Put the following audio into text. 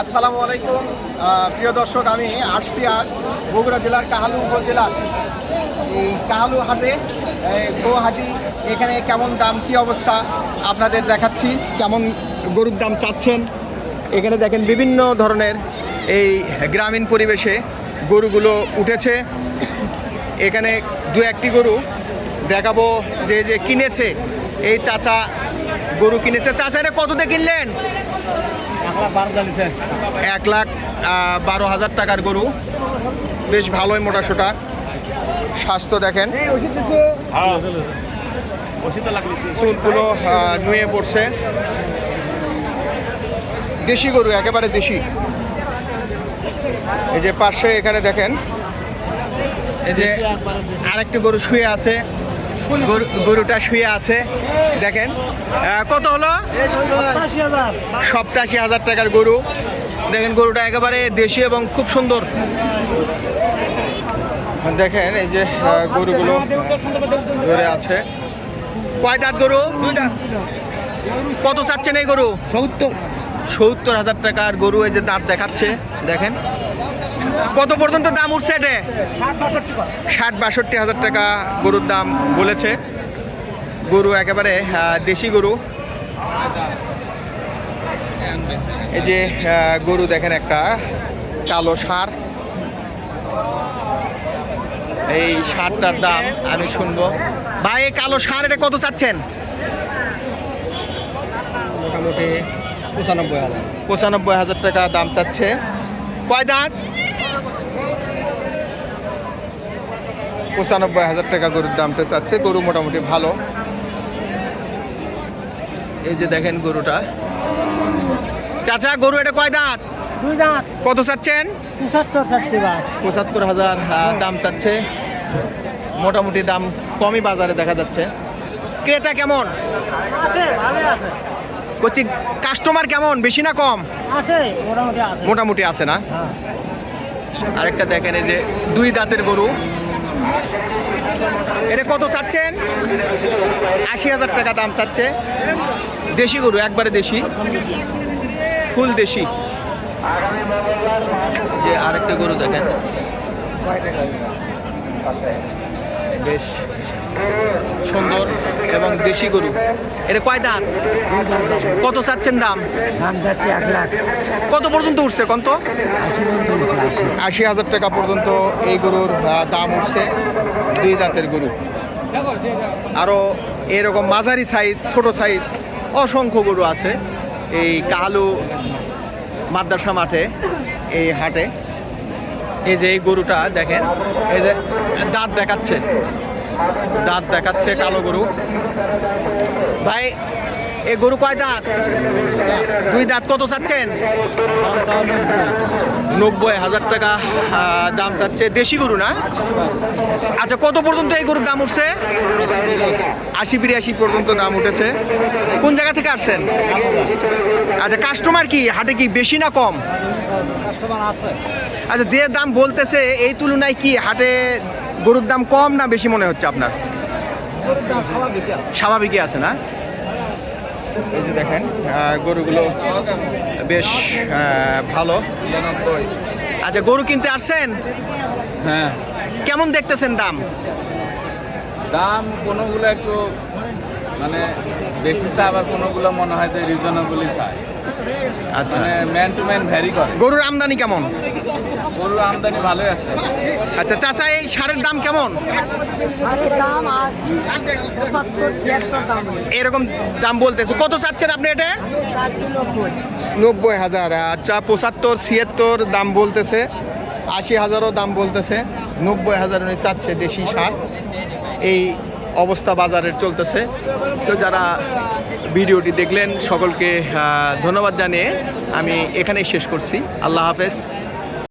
আসসালামু আলাইকুম। প্রিয় দর্শক, আমি আসছি আজ বগুড়া জেলার কাহালু উপজেলার এই কাহালু হাটে গৌহাটি এখানে কেমন দাম, কি অবস্থা আপনাদের দেখাচ্ছি। কেমন গরুর দাম চাচ্ছেন? এখানে দেখেন বিভিন্ন ধরনের এই গ্রামীণ পরিবেশে গরুগুলো উঠেছে। এখানে দু একটি গরু দেখাবো যে যে কিনেছে। এই চাচা গরু কিনেছে। এটা কততে কিনলেন? এক লাখ বারো হাজার টাকার গরু। বেশ ভালোই মোটা সোটা। স্বাস্থ্য দেখেন। চুলগুলো নুয়ে পড়ছে। দেশি গরু, একেবারে দেশি। এই যে পাশে এখানে দেখেন। এই যে আরেকটি গরু শুয়ে আছে। গরুটা শুয়ে আছে। দেখেন কত হলো? সপ্তাশি হাজার টাকার গরু। দেখেন গরুটা একেবারে দেশি এবং খুব সুন্দর। দেখেন এই যে গরুগুলো ধরে আছে। কয় দাঁত গরু? কত চাচ্ছেন এই গরু? সত্তর। সত্তর হাজার টাকার গরু এই যে দাঁত দেখাচ্ছে। দেখেন কত পর্যন্ত দাম উঠছে এটা? ষাট বাষট্টি হাজার টাকা গরুর দাম বলেছে। গরু একেবারে দেশি গরু। এই যে গরু দেখেন একটা কালো সার এই সারটার দাম আমি শুনব। ভাই এই কালো সার এটা কত চাচ্ছেন? মোটামুটি পঁচানব্বই হাজার। পঁচানব্বই হাজার টাকা দাম চাচ্ছে। কয় দাঁত? পঁচানব্বই হাজার টাকা গরুর দামটা চাচ্ছে। গরু মোটামুটি ভালো। এই যে দেখেন গরুটা। চাচা গরু এটা কয় দাঁত? কত চাচ্ছেন? পঁচাত্তর হাজার দাম চাচ্ছে। মোটামুটি দাম কমই বাজারে দেখা যাচ্ছে। ক্রেতা কেমন? বলছি কাস্টমার কেমন? বেশি না কম? মোটামুটি আছে না? হ্যাঁ। আরেকটা দেখেন এই যে দুই দাঁতের গরু। এটা কত চাচ্ছেন? আশি হাজার টাকা দাম চাচ্ছে। দেশি গরু একবারে দেশি। ফুল দেশি। যে আরেকটা গরু দেখেন। বেশ। সুন্দর এবং দেশি গরু। এটা কয় দাঁত? কত চাচ্ছেন দাম? দাম যাচ্ছে এক লাখ। কত পর্যন্ত উঠছে কত আশি পর্যন্ত উঠছে আশি। আশি হাজার টাকা পর্যন্ত এই গরুর দাম উঠছে দুই দাঁতের গরু। আরও এরকম মাঝারি সাইজ ছোট সাইজ অসংখ্য গরু আছে এই কালু মাদ্রাসা মাঠে এই হাটে। এই যে এই গরুটা দেখেন এই যে দাঁত দেখাচ্ছে। দাঁত দেখাচ্ছে কালো গরু। ভাই এ গরু কয় দাঁত? দুই দাঁত কত চাচ্ছেন? নব্বই হাজার টাকা দাম চাচ্ছে দেশি গরু না? আচ্ছা কত পর্যন্ত এই গরুর দাম উঠছে? আশি বিরাশি পর্যন্ত দাম উঠেছে। কোন জায়গা থেকে আসছেন? আচ্ছা কাস্টমার কি? হাটে কি বেশি না কম? কাস্টমার আছে। আচ্ছা যে দাম বলতেছে এই তুলনায় কি হাটে গরুর দাম কম না বেশি মনে হচ্ছে আপনার? স্বাভাবিকই আছে। না? এই যে দেখেন গরুগুলো বেশ ভালো। আচ্ছা গরু কিনতে আসছেন? হ্যাঁ। কেমন দেখতেছেন দাম? দাম কোনোগুলো একটু মানে বেশি চায় আবার কোনোগুলো মনে হয় যে রিজনেবলই চায়। আচ্ছা। মানে ম্যান টু ম্যান ভ্যারি করে। গরুর আমদানি কেমন? গরুর আমদানি ভালোই আছে। আচ্ছা চাচা এই সারের দাম কেমন? শাড়ির দাম আশি পঁচাত্তর ছিয়াত্তর দাম এরকম দাম বলতেছে। কত চাচ্ছেন আপনি এটা? নব্বই। হাজার। আচ্ছা পঁচাত্তর ছিয়াত্তর দাম বলতেছে। আশি হাজারও দাম বলতেছে। নব্বই হাজার উনি চাচ্ছে দেশি সার। এই অবস্থা বাজারের চলতেছে। তো যারা ভিডিওটি দেখলেন সকলকে ধন্যবাদ জানিয়ে আমি এখানেই শেষ করছি। আল্লাহ হাফেজ।